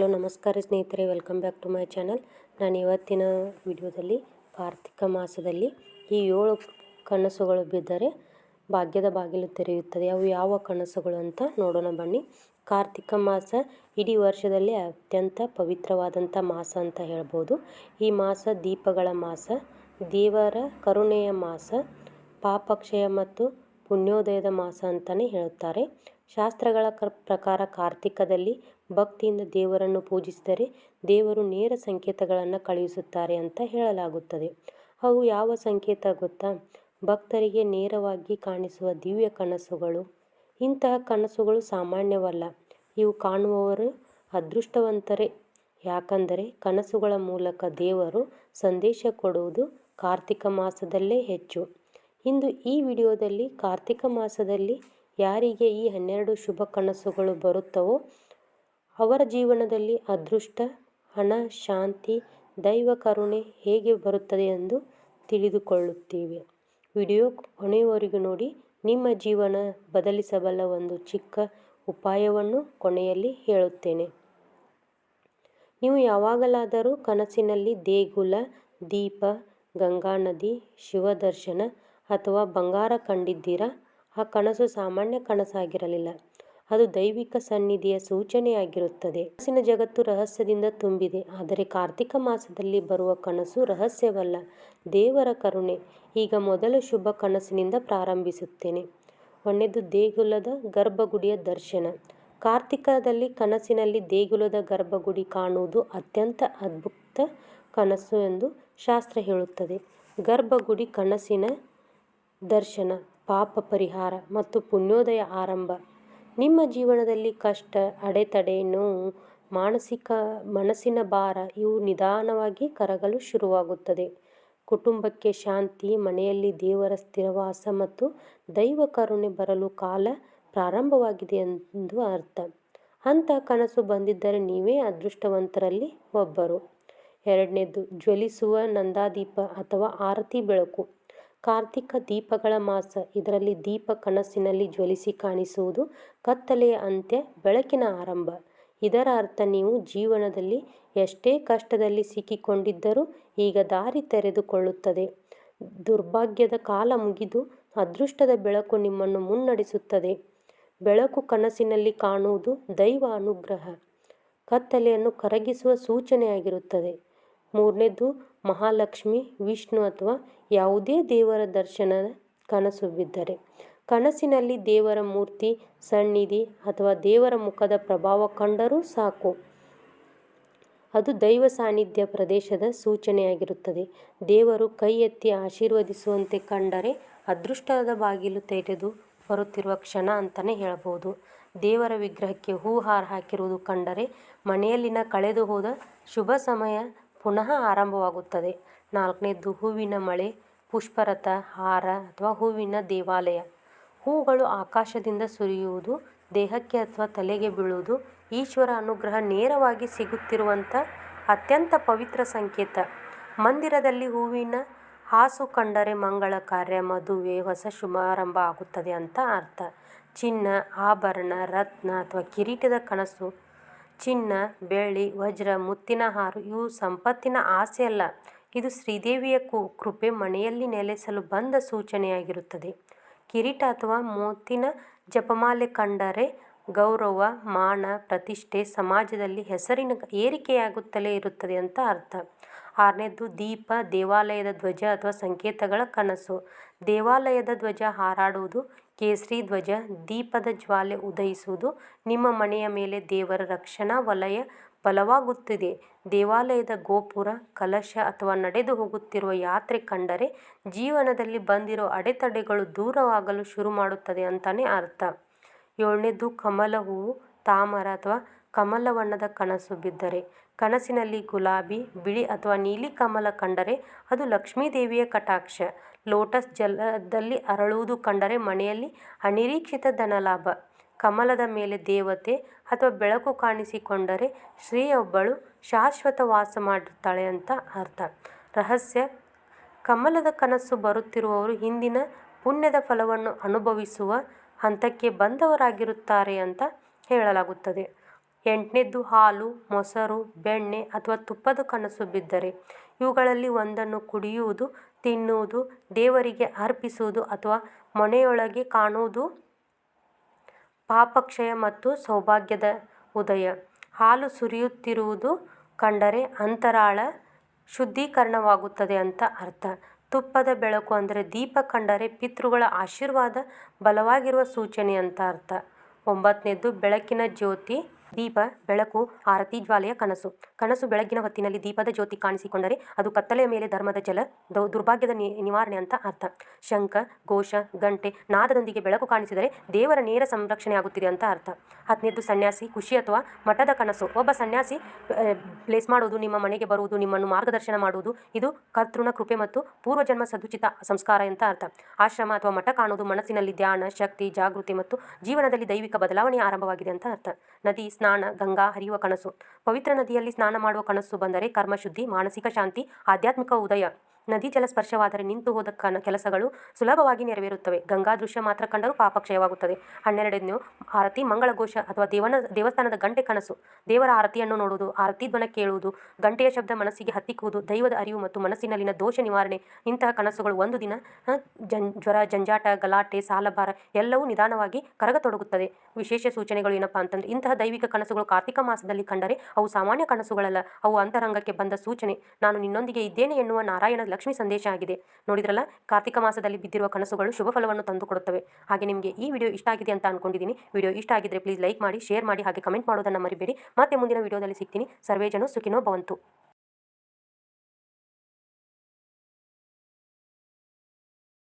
Hello, ನಮಸ್ಕಾರ ಸ್ನೇಹಿತರೆ. Welcome back to my channel ನಾನು ಇವತ್ತಿನ ವಿಡಿಯೋದಲ್ಲಿ ಕಾರ್ತಿಕ ಮಾಸದಲ್ಲಿ ಈ ಏಳು ಕನಸುಗಳು ಬಿದ್ದರೆ ಭಾಗ್ಯದ ಬಾಗಿಲು ತೆರೆಯುತ್ತದೆ. ಅವು ಯಾವ ಕನಸುಗಳು ಅಂತ ನೋಡೋಣ ಬನ್ನಿ. ಕಾರ್ತಿಕ ಮಾಸ ಇಡೀ ವರ್ಷದಲ್ಲಿ ಅತ್ಯಂತ ಪವಿತ್ರವಾದಂಥ ಮಾಸ ಅಂತ ಹೇಳ್ಬೋದು. ಈ ಮಾಸ ದೀಪಗಳ ಮಾಸ, ದೇವರ ಕರುಣೆಯ ಮಾಸ, ಪಾಪಕ್ಷಯ ಮತ್ತು ಪುಣ್ಯೋದಯದ ಮಾಸ ಅಂತಲೇ ಹೇಳುತ್ತಾರೆ. ಶಾಸ್ತ್ರಗಳ ಪ್ರಕಾರ ಕಾರ್ತಿಕದಲ್ಲಿ ಭಕ್ತಿಯಿಂದ ದೇವರನ್ನು ಪೂಜಿಸಿದರೆ ದೇವರು ನೇರ ಸಂಕೇತಗಳನ್ನು ಕಳುಹಿಸುತ್ತಾರೆ ಅಂತ ಹೇಳಲಾಗುತ್ತದೆ. ಅವು ಯಾವ ಸಂಕೇತ ಗೊತ್ತಾ? ಭಕ್ತರಿಗೆ ನೇರವಾಗಿ ಕಾಣಿಸುವ ದಿವ್ಯ ಕನಸುಗಳು. ಇಂತಹ ಕನಸುಗಳು ಸಾಮಾನ್ಯವಲ್ಲ. ಇವು ಕಾಣುವವರು ಅದೃಷ್ಟವಂತರೇ. ಯಾಕಂದರೆ ಕನಸುಗಳ ಮೂಲಕ ದೇವರು ಸಂದೇಶ ಕೊಡುವುದು ಕಾರ್ತಿಕ ಮಾಸದಲ್ಲೇ ಹೆಚ್ಚು. ಇಂದು ಈ ವಿಡಿಯೋದಲ್ಲಿ ಕಾರ್ತಿಕ ಮಾಸದಲ್ಲಿ ಯಾರಿಗೆ ಈ ಹನ್ನೆರಡು ಶುಭ ಕನಸುಗಳು ಬರುತ್ತವೋ ಅವರ ಜೀವನದಲ್ಲಿ ಅದೃಷ್ಟ, ಹಣ, ಶಾಂತಿ, ದೈವ ಕರುಣೆ ಹೇಗೆ ಬರುತ್ತದೆ ಎಂದು ತಿಳಿದುಕೊಳ್ಳುತ್ತೀವಿ. ವಿಡಿಯೋ ಕೊನೆಯವರೆಗೂ ನೋಡಿ. ನಿಮ್ಮ ಜೀವನ ಬದಲಿಸಬಲ್ಲ ಒಂದು ಚಿಕ್ಕ ಉಪಾಯವನ್ನು ಕೊನೆಯಲ್ಲಿ ಹೇಳುತ್ತೇನೆ. ನೀವು ಯಾವಾಗಲಾದರೂ ಕನಸಿನಲ್ಲಿ ದೇಗುಲ, ದೀಪ, ಗಂಗಾ ನದಿ, ಶಿವದರ್ಶನ ಅಥವಾ ಬಂಗಾರ ಕಂಡಿದ್ದೀರಾ? ಆ ಕನಸು ಸಾಮಾನ್ಯ ಕನಸಾಗಿರಲಿಲ್ಲ. ಅದು ದೈವಿಕ ಸನ್ನಿಧಿಯ ಸೂಚನೆಯಾಗಿರುತ್ತದೆ. ಕನಸಿನ ಜಗತ್ತು ರಹಸ್ಯದಿಂದ ತುಂಬಿದೆ. ಆದರೆ ಕಾರ್ತಿಕ ಮಾಸದಲ್ಲಿ ಬರುವ ಕನಸು ರಹಸ್ಯವಲ್ಲ. ದೇವರ ಕರುಣೆ. ಈಗ ಮೊದಲ ಶುಭ ಕನಸಿನಿಂದ ಪ್ರಾರಂಭಿಸುತ್ತೇನೆ. ಒಣ್ಣೆದು ದೇಗುಲದ ಗರ್ಭಗುಡಿಯ ದರ್ಶನ. ಕಾರ್ತಿಕದಲ್ಲಿ ಕನಸಿನಲ್ಲಿ ದೇಗುಲದ ಗರ್ಭಗುಡಿ ಕಾಣುವುದು ಅತ್ಯಂತ ಅದ್ಭುತ ಕನಸು ಎಂದು ಶಾಸ್ತ್ರ ಹೇಳುತ್ತದೆ. ಗರ್ಭಗುಡಿ ಕನಸಿನ ದರ್ಶನ. ಪಾಪ ಪರಿಹಾರ ಮತ್ತು ಪುಣ್ಯೋದಯ ಆರಂಭ. ನಿಮ್ಮ ಜೀವನದಲ್ಲಿ ಕಷ್ಟ, ಅಡೆತಡೆ, ನೋವು, ಮಾನಸಿಕ ಮನಸ್ಸಿನ ಭಾರ, ಇವು ನಿಧಾನವಾಗಿ ಕರಗಲು ಶುರುವಾಗುತ್ತದೆ. ಕುಟುಂಬಕ್ಕೆ ಶಾಂತಿ, ಮನೆಯಲ್ಲಿ ದೇವರ ಸ್ಥಿರವಾಸ ಮತ್ತು ದೈವ ಕರುಣೆ ಬರಲು ಕಾಲ ಪ್ರಾರಂಭವಾಗಿದೆ ಎಂದು ಅರ್ಥ. ಅಂತ ಕನಸು ಬಂದಿದ್ದರೆ ನೀವೇ ಅದೃಷ್ಟವಂತರಲ್ಲಿ ಒಬ್ಬರು. ಎರಡನೇದು, ಜ್ವಲಿಸುವ ನಂದಾದೀಪ ಅಥವಾ ಆರತಿ ಬೆಳಕು. ಕಾರ್ತಿಕ ದೀಪಗಳ ಮಾಸ. ಇದರಲ್ಲಿ ದೀಪ ಕನಸಿನಲ್ಲಿ ಜ್ವಲಿಸಿ ಕಾಣಿಸುವುದು ಕತ್ತಲೆಯ ಅಂತ್ಯ, ಬೆಳಕಿನ ಆರಂಭ. ಇದರ ಅರ್ಥ ನೀವು ಜೀವನದಲ್ಲಿ ಎಷ್ಟೇ ಕಷ್ಟದಲ್ಲಿ ಸಿಕ್ಕಿಕೊಂಡಿದ್ದರೂ ಈಗ ದಾರಿ ತೆರೆದುಕೊಳ್ಳುತ್ತದೆ. ದುರ್ಭಾಗ್ಯದ ಕಾಲ ಮುಗಿದು ಅದೃಷ್ಟದ ಬೆಳಕು ನಿಮ್ಮನ್ನು ಮುನ್ನಡೆಸುತ್ತದೆ. ಬೆಳಕು ಕನಸಿನಲ್ಲಿ ಕಾಣುವುದು ದೈವ ಅನುಗ್ರಹ. ಕತ್ತಲೆಯನ್ನು ಕರಗಿಸುವ ಸೂಚನೆಯಾಗಿರುತ್ತದೆ. ಮೂರನೇದು ಮಹಾಲಕ್ಷ್ಮಿ, ವಿಷ್ಣು ಅಥವಾ ಯಾವುದೇ ದೇವರ ದರ್ಶನದ ಕನಸು ಬಿದ್ದರೆ. ಕನಸಿನಲ್ಲಿ ದೇವರ ಮೂರ್ತಿ, ಸನ್ನಿಧಿ ಅಥವಾ ದೇವರ ಮುಖದ ಪ್ರಭಾವ ಕಂಡರೂ ಸಾಕು. ಅದು ದೈವ ಸಾನ್ನಿಧ್ಯ ಪ್ರದೇಶದ ಸೂಚನೆಯಾಗಿರುತ್ತದೆ. ದೇವರು ಕೈ ಎತ್ತಿ ಆಶೀರ್ವದಿಸುವಂತೆ ಕಂಡರೆ ಅದೃಷ್ಟದ ಬಾಗಿಲು ತೆರೆದು ಬರುತ್ತಿರುವ ಕ್ಷಣ ಅಂತಲೇ ಹೇಳಬಹುದು. ದೇವರ ವಿಗ್ರಹಕ್ಕೆ ಹೂ ಹಾರ ಹಾಕಿರುವುದು ಕಂಡರೆ ಮನೆಯಲ್ಲಿನ ಕಳೆದು ಹೋದ ಶುಭ ಸಮಯ ಪುನಃ ಆರಂಭವಾಗುತ್ತದೆ. ನಾಲ್ಕನೇದು, ಹೂವಿನ ಮಳೆ, ಪುಷ್ಪರಥ, ಹಾರ ಅಥವಾ ಹೂವಿನ ದೇವಾಲಯ. ಹೂಗಳು ಆಕಾಶದಿಂದ ಸುರಿಯುವುದು, ದೇಹಕ್ಕೆ ಅಥವಾ ತಲೆಗೆ ಬೀಳುವುದು, ಈಶ್ವರ ಅನುಗ್ರಹ ನೇರವಾಗಿ ಸಿಗುತ್ತಿರುವಂಥ ಅತ್ಯಂತ ಪವಿತ್ರ ಸಂಕೇತ. ಮಂದಿರದಲ್ಲಿ ಹೂವಿನ ಹಾಸು ಕಂಡರೆ ಮಂಗಳ ಕಾರ್ಯ, ಮದುವೆ, ಹೊಸ ಶುಭಾರಂಭ ಆಗುತ್ತದೆ ಅಂತ ಅರ್ಥ. ಚಿನ್ನ, ಆಭರಣ, ರತ್ನ ಅಥವಾ ಕಿರೀಟದ ಕನಸು ಚಿನ್ನ, ಬೆಳ್ಳಿ, ವಜ್ರ, ಮುತ್ತಿನ ಹಾರ ಇವು ಸಂಪತ್ತಿನ ಆಸೆ ಅಲ್ಲ. ಇದು ಶ್ರೀದೇವಿಯ ಕೃಪೆ ಮನೆಯಲ್ಲಿ ನೆಲೆಸಲು ಬಂದ ಸೂಚನೆಯಾಗಿರುತ್ತದೆ. ಕಿರೀಟ ಅಥವಾ ಮೋತಿನ ಜಪಮಾಲೆ ಕಂಡರೆ ಗೌರವ, ಮಾನ, ಪ್ರತಿಷ್ಠೆ ಸಮಾಜದಲ್ಲಿ ಹೆಸರಿನ ಏರಿಕೆಯಾಗುತ್ತಲೇ ಇರುತ್ತದೆ ಅಂತ ಅರ್ಥ. ಆರನೇದು ದೀಪ, ದೇವಾಲಯದ ಧ್ವಜ ಅಥವಾ ಸಂಕೇತಗಳ ಕನಸು. ದೇವಾಲಯದ ಧ್ವಜ ಹಾರಾಡುವುದು ಕೇಸರಿ ಧ್ವಜ ದೀಪದ ಜ್ವಾಲೆ ಉದಯಿಸುವುದು ನಿಮ್ಮ ಮನೆಯ ಮೇಲೆ ದೇವರ ರಕ್ಷಣಾ ವಲಯ ಬಲವಾಗುತ್ತಿದೆ. ದೇವಾಲಯದ ಗೋಪುರ, ಕಲಶ ಅಥವಾ ನಡೆದು ಹೋಗುತ್ತಿರುವ ಯಾತ್ರೆ ಕಂಡರೆ ಜೀವನದಲ್ಲಿ ಬಂದಿರೋ ಅಡೆತಡೆಗಳು ದೂರವಾಗಲು ಶುರು ಮಾಡುತ್ತದೆ ಅಂತಲೇ ಅರ್ಥ. ಏಳನೇದು, ಕಮಲ ಹೂವು, ತಾಮರ ಅಥವಾ ಕಮಲವಣ್ಣದ ಕನಸು ಬಿದ್ದರೆ. ಕನಸಿನಲ್ಲಿ ಗುಲಾಬಿ, ಬಿಳಿ ಅಥವಾ ನೀಲಿ ಕಮಲ ಕಂಡರೆ ಅದು ಲಕ್ಷ್ಮೀದೇವಿಯ ಕಟಾಕ್ಷ. ಲೋಟಸ್ ಜಲದಲ್ಲಿ ಅರಳುವುದು ಕಂಡರೆ ಮನೆಯಲ್ಲಿ ಅನಿರೀಕ್ಷಿತ ಧನಲಾಭ. ಕಮಲದ ಮೇಲೆ ದೇವತೆ ಅಥವಾ ಬೆಳಕು ಕಾಣಿಸಿಕೊಂಡರೆ ಸ್ತ್ರೀಯೊಬ್ಬಳು ಶಾಶ್ವತ ವಾಸ ಮಾಡುತ್ತಾಳೆ ಅಂತ ಅರ್ಥ. ರಹಸ್ಯ. ಕಮಲದ ಕನಸು ಬರುತ್ತಿರುವವರು ಹಿಂದಿನ ಪುಣ್ಯದ ಫಲವನ್ನು ಅನುಭವಿಸುವ ಹಂತಕ್ಕೆ ಬಂದವರಾಗಿರುತ್ತಾರೆ ಅಂತ ಹೇಳಲಾಗುತ್ತದೆ. ಎಂಟನೇದ್ದು ಹಾಲು, ಮೊಸರು, ಬೆಣ್ಣೆ ಅಥವಾ ತುಪ್ಪದ ಕನಸು ಬಿದ್ದರೆ ಇವುಗಳಲ್ಲಿ ಒಂದನ್ನು ಕುಡಿಯುವುದು ತಿನ್ನುವುದು, ದೇವರಿಗೆ ಅರ್ಪಿಸುವುದು ಅಥವಾ ಮನೆಯೊಳಗೆ ಕಾಣುವುದು ಪಾಪಕ್ಷಯ ಮತ್ತು ಸೌಭಾಗ್ಯದ ಉದಯ. ಹಾಲು ಸುರಿಯುತ್ತಿರುವುದು ಕಂಡರೆ ಅಂತರಾಳ ಶುದ್ಧೀಕರಣವಾಗುತ್ತದೆ ಅಂತ ಅರ್ಥ. ತುಪ್ಪದ ಬೆಳಕು ಅಂದರೆ ದೀಪ ಕಂಡರೆ ಪಿತೃಗಳ ಆಶೀರ್ವಾದ ಬಲವಾಗಿರುವ ಸೂಚನೆ ಅಂತ ಅರ್ಥ. ಒಂಬತ್ತನೇದು, ಬೆಳಕಿನ ಜ್ಯೋತಿ. ದೀಪ, ಬೆಳಕು, ಆರತಿ, ಜ್ವಾಲೆಯ ಕನಸು. ಕನಸು ಬೆಳಗಿನ ಹೊತ್ತಿನಲ್ಲಿ ದೀಪದ ಜ್ಯೋತಿ ಕಾಣಿಸಿಕೊಂಡರೆ ಅದು ಕತ್ತಲೆಯ ಮೇಲೆ ಧರ್ಮದ ಜಲ ದುರ್ಭಾಗ್ಯದ ನಿವಾರಣೆ ಅಂತ ಅರ್ಥ. ಶಂಖ, ಘೋಷ, ಗಂಟೆ, ನಾದದೊಂದಿಗೆ ಬೆಳಕು ಕಾಣಿಸಿದರೆ ದೇವರ ನೇರ ಸಂರಕ್ಷಣೆ ಆಗುತ್ತಿದೆ ಅಂತ ಅರ್ಥ. ಹದಿನೈದು ಸನ್ಯಾಸಿ, ಖುಷಿ ಅಥವಾ ಮಠದ ಕನಸು. ಒಬ್ಬ ಸನ್ಯಾಸಿ ಪ್ಲೇಸ್ ಮಾಡುವುದು ನಿಮ್ಮ ಮನೆಗೆ ಬರುವುದು, ನಿಮ್ಮನ್ನು ಮಾರ್ಗದರ್ಶನ ಮಾಡುವುದು, ಇದು ಕರ್ತೃಣ ಕೃಪೆ ಮತ್ತು ಪೂರ್ವಜನ್ಮ ಸದುಚಿತ ಸಂಸ್ಕಾರ ಅಂತ ಅರ್ಥ. ಆಶ್ರಮ ಅಥವಾ ಮಠ ಕಾಣುವುದು ಮನಸ್ಸಿನಲ್ಲಿ ಧ್ಯಾನ, ಶಕ್ತಿ, ಜಾಗೃತಿ ಮತ್ತು ಜೀವನದಲ್ಲಿ ದೈವಿಕ ಬದಲಾವಣೆ ಆರಂಭವಾಗಿದೆ ಅಂತ ಅರ್ಥ. ನದಿ ಸ್ನಾನ, ಗಂಗಾ ಹರಿಯುವ ಕನಸು. ಪವಿತ್ರ ನದಿಯಲ್ಲಿ ಸ್ನಾನ ಮಾಡುವ ಕನಸು ಬಂದರೆ ಕರ್ಮಶುದ್ಧಿ, ಮಾನಸಿಕ ಶಾಂತಿ, ಆಧ್ಯಾತ್ಮಿಕ ಉದಯ. ನದಿ ಜಲ ಸ್ಪರ್ಶವಾದರೆ ನಿಂತು ಹೋದ ಕನ ಕೆಲಸಗಳು ಸುಲಭವಾಗಿ ನೆರವೇರುತ್ತವೆ. ಗಂಗಾ ದೃಶ್ಯ ಮಾತ್ರ ಕಂಡರೂ ಪಾಪಕ್ಷಯವಾಗುತ್ತದೆ. ಹನ್ನೆರಡನೇ ಆರತಿ ಮಂಗಳಘೋಷ ಅಥವಾ ದೇವನ, ದೇವಸ್ಥಾನದ ಗಂಟೆ ಕನಸು. ದೇವರ ಆರತಿಯನ್ನು ನೋಡುವುದು, ಆರತಿ ಧ್ವನ ಕೇಳುವುದು, ಗಂಟೆಯ ಶಬ್ದ ಮನಸ್ಸಿಗೆ ಹತ್ತಿಕ್ಕುವುದು, ದೈವದ ಅರಿವು ಮತ್ತು ಮನಸ್ಸಿನಲ್ಲಿನ ದೋಷ ನಿವಾರಣೆ, ಇಂತಹ ಕನಸುಗಳು ಒಂದು ದಿನ ಜನ್, ಜ್ವರ, ಜಂಜಾಟ, ಗಲಾಟೆ, ಸಾಲಭಾರ ಎಲ್ಲವೂ ನಿಧಾನವಾಗಿ ಕರಗತೊಡಗುತ್ತದೆ. ವಿಶೇಷ ಸೂಚನೆಗಳು ಏನಪ್ಪ ಅಂತಂದ್ರೆ, ಇಂತಹ ದೈವಿಕ ಕನಸುಗಳು ಕಾರ್ತಿಕ ಮಾಸದಲ್ಲಿ ಕಂಡರೆ ಅವು ಸಾಮಾನ್ಯ ಕನಸುಗಳಲ್ಲ, ಅವು ಅಂತರಂಗಕ್ಕೆ ಬಂದ ಸೂಚನೆ. ನಾನು ನಿನ್ನೊಂದಿಗೆ ಇದ್ದೇನೆ ಎನ್ನುವ ನಾರಾಯಣ ಲಕ್ಷ್ಮಿ ಸಂದೇಶ ಆಗಿದೆ. ನೋಡಿದ್ರಲ್ಲ? ಕಾರ್ತಿಕ ಮಾಸದಲ್ಲಿ ಬಿದ್ದಿರುವ ಕನಸುಗಳು ಶುಭ ಫಲವನ್ನು ತಂದುಕೊಡುತ್ತವೆ ಹಾಗೆ ನಿಮಗೆ ಈ ವಿಡಿಯೋ ಇಷ್ಟ ಆಗಿದೆ ಅಂತ ಅನ್ಕೊಂಡಿದ್ದೀನಿ. ವಿಡಿಯೋ ಇಷ್ಟ ಆಗಿದ್ರೆ ಪ್ಲೀಸ್ ಲೈಕ್ ಮಾಡಿ ಶೇರ್ ಮಾಡಿ ಹಾಗೆ ಕಮೆಂಟ್ ಮಾಡೋದನ್ನು ಮರಿಬೇಡಿ. ಮತ್ತೆ ಮುಂದಿನ ವಿಡಿಯೋದಲ್ಲಿ ಸಿಗ್ತೀನಿ. ಸರ್ವೇ ಜನ ಸುಖಿನೋ ಭವಂತು.